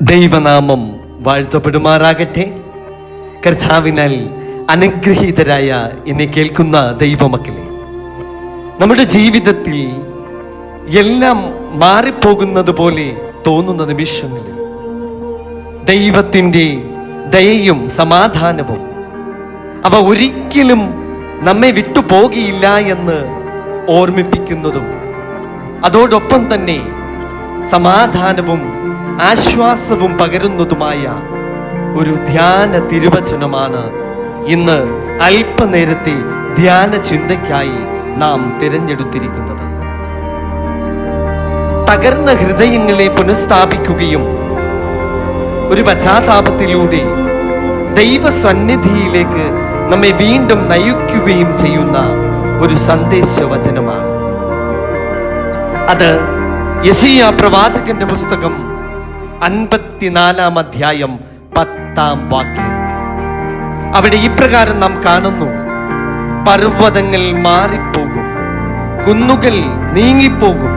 ദൈവനാമം വാഴ്ത്തപ്പെടുമാറാകട്ടെ. കർത്താവിനാൽ അനുഗ്രഹീതരായ എന്നെ കേൾക്കുന്ന ദൈവമക്കളെ നമ്മുടെ ജീവിതത്തിൽ എല്ലാം മാറിപ്പോകുന്നത് പോലെ തോന്നുന്ന നിമിഷങ്ങളിൽ ദൈവത്തിന്റെ ദയയും സമാധാനവും അവ ഒരിക്കലും നമ്മെ വിട്ടുപോകിയില്ല എന്ന് ഓർമ്മിപ്പിക്കുന്നതും അതോടൊപ്പം തന്നെ സമാധാനവും ആശ്വാസവും പകരുന്നതുമായ ഒരു ധ്യാന തിരുവചനമാണ് ഇന്ന് അല്പനേരത്തെ ധ്യാന ചിന്തയ്ക്കായി നാം തിരഞ്ഞെടുത്തിരിക്കുന്നത്. തകർന്ന ഹൃദയങ്ങളെ പുനഃസ്ഥാപിക്കുകയും ഒരു പശ്ചാത്താപത്തിലൂടെ ദൈവസന്നിധിയിലേക്ക് നമ്മെ വീണ്ടും നയിക്കുകയും ചെയ്യുന്ന ഒരു സന്ദേശവചനമാണ്. അത് യശീയ പ്രവാചകന്റെ പുസ്തകം അൻപത്തിനാലാം അധ്യായം പത്താം വാക്യം. അവിടെ ഇപ്രകാരം നാം കാണുന്നു. പർവതങ്ങൾ മാറിപ്പോകും കുന്നുകൾ നീങ്ങിപ്പോകും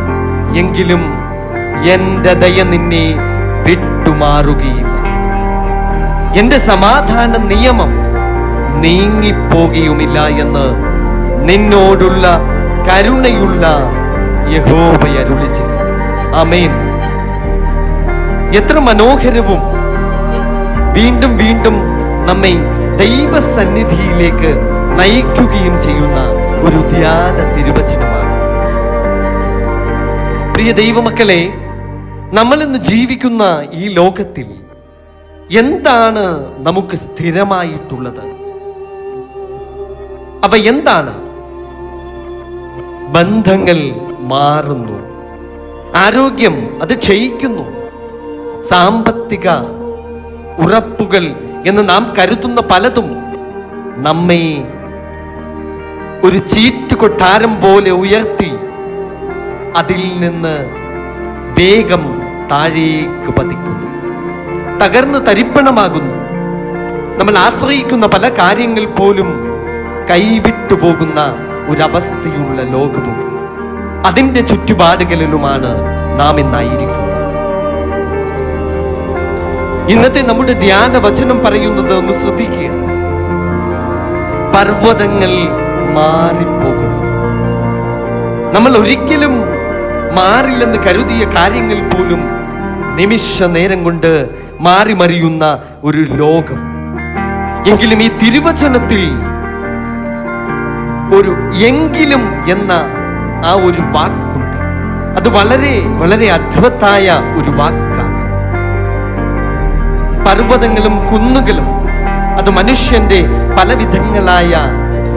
എങ്കിലും എന്റെ ദയ നിന്നെ വിട്ടുമാറുകയില്ല. എന്റെ സമാധാന നിയമം നീങ്ങിപ്പോകുകയുമില്ല എന്ന് നിന്നോടുള്ള കരുണയുള്ള യഹോവയരുളി ചെയ്യും അമേൻ എത്ര മനോഹരവും. വീണ്ടും വീണ്ടും നമ്മെ ദൈവസന്നിധിയിലേക്ക് നയിക്കുകയും ചെയ്യുന്ന ഒരു ധ്യാന തിരുവചനമാണ്. പ്രിയ ദൈവമക്കളെ നമ്മൾ ഇന്ന് ജീവിക്കുന്ന ഈ ലോകത്തിൽ എന്താണ് നമുക്ക് സ്ഥിരമായിട്ടുള്ളത്? അവ എന്താണ്? ബന്ധങ്ങൾ മാറുന്നു. ആരോഗ്യം അത് ക്ഷയിക്കുന്നു. സാമ്പത്തിക ഉറപ്പുകൾ എന്ന് നാം കരുതുന്ന പലതും നമ്മെ ഒരു ചീറ്റ് കൊട്ടാരം പോലെ ഉയർത്തി അതിൽ നിന്ന് വേഗം താഴേക്ക് പതിക്കുന്നു. തകർന്ന് തരിപ്പണമാകുന്നു. നമ്മൾ ആശ്രയിക്കുന്ന പല കാര്യങ്ങൾ പോലും കൈവിട്ടു പോകുന്ന ഒരവസ്ഥയുള്ള ലോകവും അതിന്റെ ചുറ്റുപാടുകളിലുമാണ് നാം ഇന്നായിരിക്കുന്നത് ഇന്നത്തെ നമ്മുടെ ധ്യാന വചനം പറയുന്നത് ഒന്ന് ശ്രദ്ധിക്കുക. പർവതങ്ങൾ മാറിപ്പോകും. നമ്മൾ ഒരിക്കലും മാറില്ലെന്ന് കരുതിയ കാര്യങ്ങൾ പോലും നിമിഷ നേരം കൊണ്ട് മാറി മറിയുന്ന ഒരു ലോകം. എങ്കിലും ഈ തിരുവചനത്തിൽ ഒരു എങ്കിലും എന്ന ആ ഒരു വാക്കുണ്ട്. അത് വളരെ വളരെ അർത്ഥവത്തായ ഒരു വാക്കാണ് പർവതങ്ങളും കുന്നുകളും അത് മനുഷ്യന്റെ പലവിധങ്ങളായ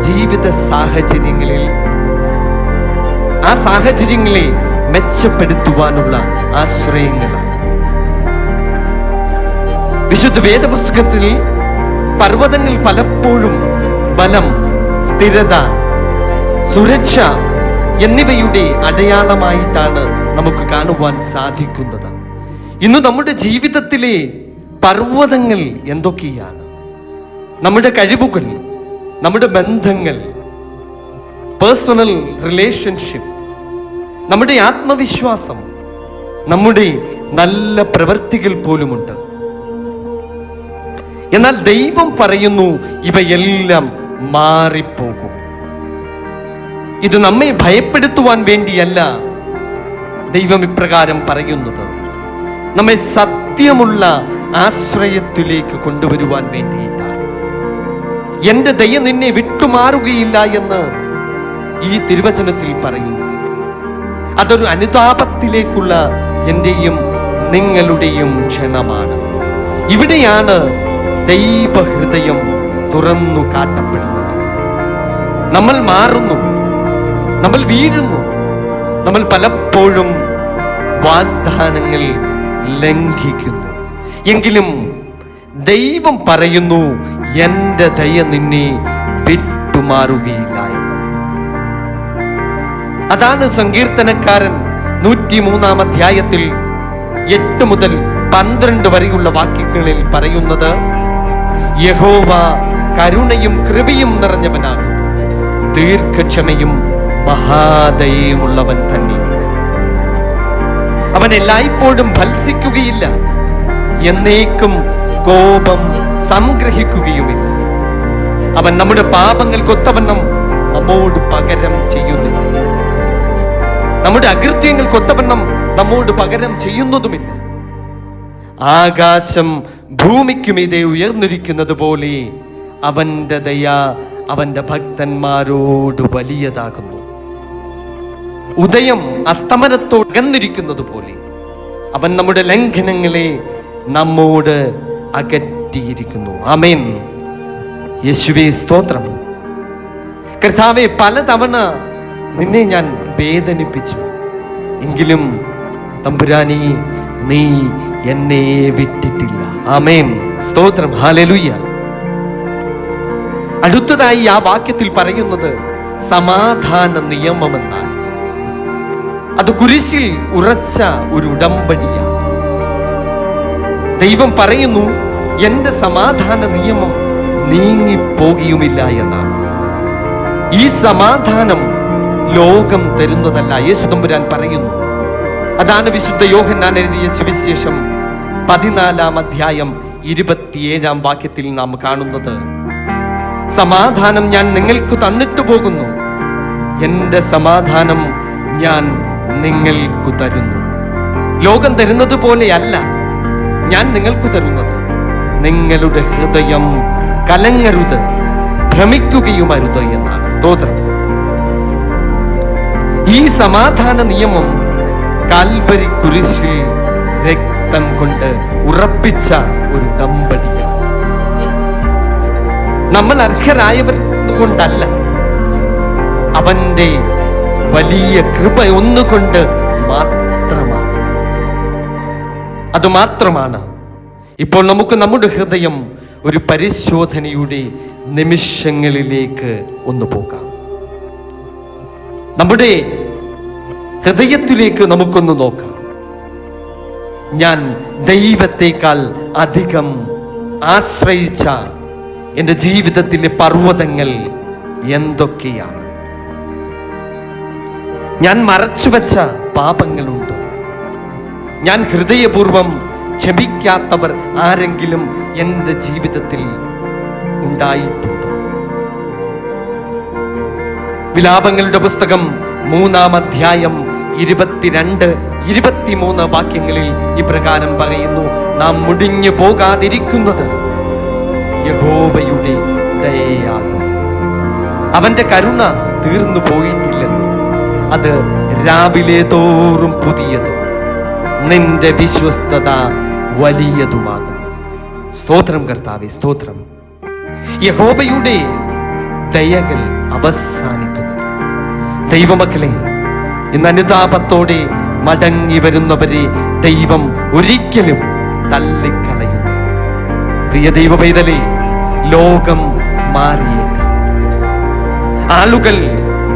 ജീവിത സാഹചര്യങ്ങളിൽ. ആ സാഹചര്യങ്ങളെ മെച്ചപ്പെടുത്തുവാനുള്ള ആശ്രയങ്ങളാണ്. വിശുദ്ധ വേദപുസ്തകത്തിൽ പർവതങ്ങൾ പലപ്പോഴും ബലം സ്ഥിരത സുരക്ഷ എന്നിവയുടെ അടയാളമായിട്ടാണ് നമുക്ക് കാണുവാൻ സാധിക്കുന്നത്. ഇന്ന് നമ്മുടെ ജീവിതത്തിലെ പർവതങ്ങൾ എന്തൊക്കെയാണ്? നമ്മുടെ കഴിവുകൾ നമ്മുടെ ബന്ധങ്ങൾ പേഴ്സണൽ റിലേഷൻഷിപ്പ് നമ്മുടെ ആത്മവിശ്വാസം നമ്മുടെ നല്ല പ്രവൃത്തികൾ പോലുമുണ്ട്. എന്നാൽ ദൈവം പറയുന്നു ഇവയെല്ലാം മാറിപ്പോകും. ഇത് നമ്മെ ഭയപ്പെടുത്തുവാൻ വേണ്ടിയല്ല ദൈവം ഇപ്രകാരം പറയുന്നത്. നമ്മെ സത്യമുള്ള ആശ്രയത്തിലേക്ക് കൊണ്ടുവരുവാൻ വേണ്ടിയിട്ടാണ്. എന്റെ ദയ നിന്നെ വിട്ടുമാറുകയില്ല എന്ന് ഈ തിരുവചനത്തിൽ പറയുന്നു. അതൊരു അനുതാപത്തിലേക്കുള്ള എന്റെയും നിങ്ങളുടെയും ക്ഷണമാണ്. ഇവിടെയാണ് ദൈവഹൃദയം തുറന്നു കാട്ടപ്പെടുന്നത്. നമ്മൾ മാറുന്നു. നമ്മൾ വീഴുന്നു. നമ്മൾ പലപ്പോഴും വാഗ്ദാനങ്ങൾ ലംഘിക്കുന്നു. എങ്കിലും ദൈവം പറയുന്നു എന്റെ ദയ നിന്നെ വിട്ടുമാറുകയില്ല അതാണ് സങ്കീർത്തനക്കാരൻ നൂറ്റി മൂന്നാം അധ്യായത്തിൽ എട്ട് മുതൽ പന്ത്രണ്ട് വരെയുള്ള വാക്യങ്ങളിൽ പറയുന്നത് യഹോവ കരുണയും കൃപയും നിറഞ്ഞവനാകും ദീർഘക്ഷമയും മഹാദയുമുള്ളവൻ തന്നെ. അവൻ എല്ലായ്പ്പോഴും ഭത്സിക്കുകയില്ല. എന്നേക്കും കോപം സംഗ്രഹിക്കുകയുമില്ല. അവൻ നമ്മുടെ പാപങ്ങൾക്കൊത്തവണ്ണം നമ്മോട് പകരം ചെയ്യുന്നില്ല. നമ്മുടെ അകൃത്യങ്ങൾക്കൊത്തവണ്ണം നമ്മോട് പകരം ചെയ്യുന്നതുമില്ല. ആകാശം ഭൂമിക്കുമീതെ ഉയർന്നിരിക്കുന്നത് പോലെ അവന്റെ ദയ അവന്റെ ഭക്തന്മാരോട് വലിയതാകുന്നു. ഉദയം അസ്തമനത്തോട് അകന്നിരിക്കുന്നത് പോലെ അവൻ നമ്മുടെ ലംഘനങ്ങളെ നമ്മോട് അകറ്റിയിരിക്കുന്നു. ആമേൻ. യേശുവേ സ്തോത്രം. കർത്താവെ പലതവണ നിന്നെ ഞാൻ വേദനിപ്പിച്ചു. എങ്കിലും തമ്പുരാനി നീ എന്നെ വിട്ടിട്ടില്ല. ആമേൻ. സ്തോത്രം. ഹാലലുയ്യ അടുത്തതായി ആ വാക്യത്തിൽ പറയുന്നത് സമാധാന നിയമമെന്നാണ്. അത് കുരിശിൽ ഉറച്ച ഒരു ഉടമ്പടിയാണ്. ദൈവം പറയുന്നു എന്റെ സമാധാന നിയമം നീങ്ങിപ്പോകിയുമില്ല എന്നാണ്. ഈ സമാധാനം ലോകം തരുന്നതല്ല യേശു തമ്പുരാൻ പറയുന്നു. അതാണ് വിശുദ്ധ യോഹന്നാൻ എഴുതിയ സുവിശേഷം പതിനാലാം അധ്യായം ഇരുപത്തിയേഴാം വാക്യത്തിൽ നാം കാണുന്നത്. സമാധാനം ഞാൻ നിങ്ങൾക്ക് തന്നിട്ടു പോകുന്നു. എന്റെ സമാധാനം ഞാൻ നിങ്ങൾക്കു തരുന്നു. ലോകം തരുന്നത് പോലെയല്ല. ഞാൻ നിങ്ങൾക്ക് തരുന്നത്. നിങ്ങളുടെ ഹൃദയം കലങ്ങരുത് ഭ്രമിക്കുകയുമരുത് എന്നാണ് സ്തോത്രം. ഈ സമാധാന നിയമം കാൽവരി കുരിശിൽ രക്തം കൊണ്ട് ഉറപ്പിച്ച ഒരു ദമ്പടിയാണ് നമ്മൾ അർഹരായവർ കൊണ്ടല്ല അവന്റെ വലിയ കൃപ ഒന്നുകൊണ്ട് മാത്രമാണ് അത് മാത്രമാണ് ഇപ്പോൾ നമുക്ക് നമ്മുടെ ഹൃദയം ഒരു പരിശോധനയുടെ നിമിഷങ്ങളിലേക്ക് ഒന്ന് പോകാം. നമ്മുടെ ഹൃദയത്തിലേക്ക് നമുക്കൊന്ന് നോക്കാം. ഞാൻ ദൈവത്തെക്കാൾ അധികം ആശ്രയിച്ച എന്റെ ജീവിതത്തിലെ പർവതങ്ങൾ എന്തൊക്കെയാണ്? ഞാൻ മറച്ചുവെച്ച പാപങ്ങളുണ്ടോ? ഞാൻ ഹൃദയപൂർവം ക്ഷമിക്കാത്തവർ ആരെങ്കിലും എന്റെ ജീവിതത്തിൽ ഉണ്ടായിട്ടുണ്ടോ? വിലാപങ്ങളുടെ പുസ്തകം മൂന്നാം അധ്യായം ഇരുപത്തിരണ്ട് ഇരുപത്തിമൂന്ന് വാക്യങ്ങളിൽ ഇപ്രകാരം പറയുന്നു നാം മുടിഞ്ഞു പോകാതിരിക്കുന്നത് യഹോവയുടെ ദയയാകും അവന്റെ കരുണ തീർന്നു പോയിട്ടില്ലെന്ന്. അത് രാവിലെ തോറും പുതിയതും. നിന്റെ വിശ്വസ്തത വലിയതുമാകുന്നു. സ്തോത്രം കർത്താവെ സ്തോത്രം. യഹോബയുടെ ദയകൾ അവസാനിക്കുന്നില്ല ദൈവമക്കളെ ഇന്ന് അനുതാപത്തോടെ മടങ്ങി വരുന്നവരെ ദൈവം ഒരിക്കലും തള്ളിക്കളയുന്നു പ്രിയ ദൈവ പൈതലേ ലോകം മാറിയേക്കാം. ആളുകൾ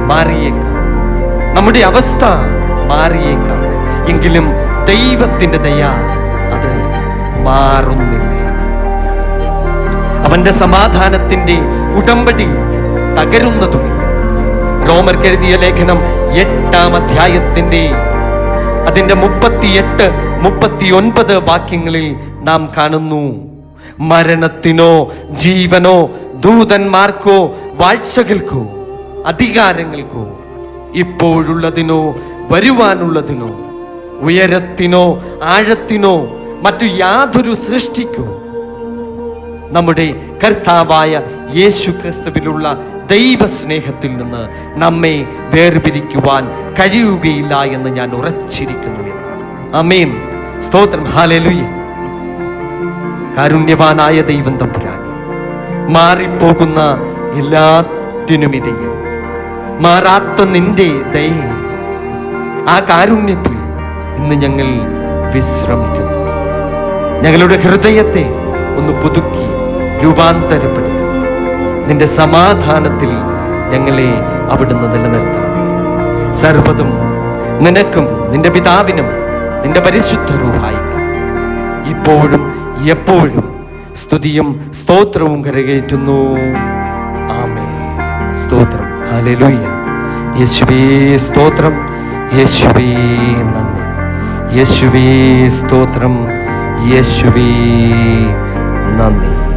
മാറിയേക്കാം. നമ്മുടെ അവസ്ഥ മാറിയേക്കാം. എങ്കിലും ദൈവത്തിന്റെ ദയ അത് മാറുന്നില്ല. അവന്റെ സമാധാനത്തിന്റെ ഉടമ്പടി തകരുന്നതുമില്ല. റോമർ എഴുതിയ ലേഖനം എട്ടാം അധ്യായത്തിന്റെ അതിന്റെ മുപ്പത്തിയെട്ട് മുപ്പത്തിയൊൻപത് വാക്യങ്ങളിൽ നാം കാണുന്നു. മരണത്തിനോ ജീവനോ ദൂതന്മാർക്കോ വാഴ്ചകൾക്കോ അധികാരങ്ങൾക്കോ ഇപ്പോഴുള്ളതിനോ വരുവാനുള്ളതിനോ ഉയരത്തിനോ ആഴത്തിനോ മറ്റു യാതൊരു സൃഷ്ടിക്കോ. നമ്മുടെ കർത്താവായ യേശു ക്രിസ്തുവിലുള്ള ദൈവസ്നേഹത്തിൽ നിന്ന് നമ്മെ വേർപിരിക്കുവാൻ കഴിയുകയില്ല എന്ന് ഞാൻ ഉറച്ചിരിക്കുന്നു എന്നാണ്. അമേൻ സ്തോത്രം. ഹാലലുയ കാരുണ്യവാനായ ദൈവം തമ്പുരാൻ മാറിപ്പോകുന്ന എല്ലാത്തിനുമിടയിൽ മാറാത്ത നിന്റെ ദയ ആ കാരുണ്യത്തിൽ ഇന്ന് ഞങ്ങൾ വിശ്രമിക്കുന്നു. ഞങ്ങളുടെ ഹൃദയത്തെ ഒന്ന് പുതുക്കി രൂപാന്തരപ്പെടുത്തി. നിന്റെ സമാധാനത്തിൽ ഞങ്ങളെ അവിടുന്ന് നിലനിർത്തണമേ സർവതും നിനക്കും നിന്റെ പിതാവിനും നിന്റെ പരിശുദ്ധ രൂപായിക്കും ഇപ്പോഴും എപ്പോഴും സ്തുതിയും സ്തോത്രവും കരകയറ്റുന്നു. ആമേ സ്തോത്രം. ഹല്ലേലൂയ. യേശുവേ സ്തോത്രം. യേശുവേ നന്ദി. യേശുവേ സ്തോത്രം. യേശുവീ നന്ദി.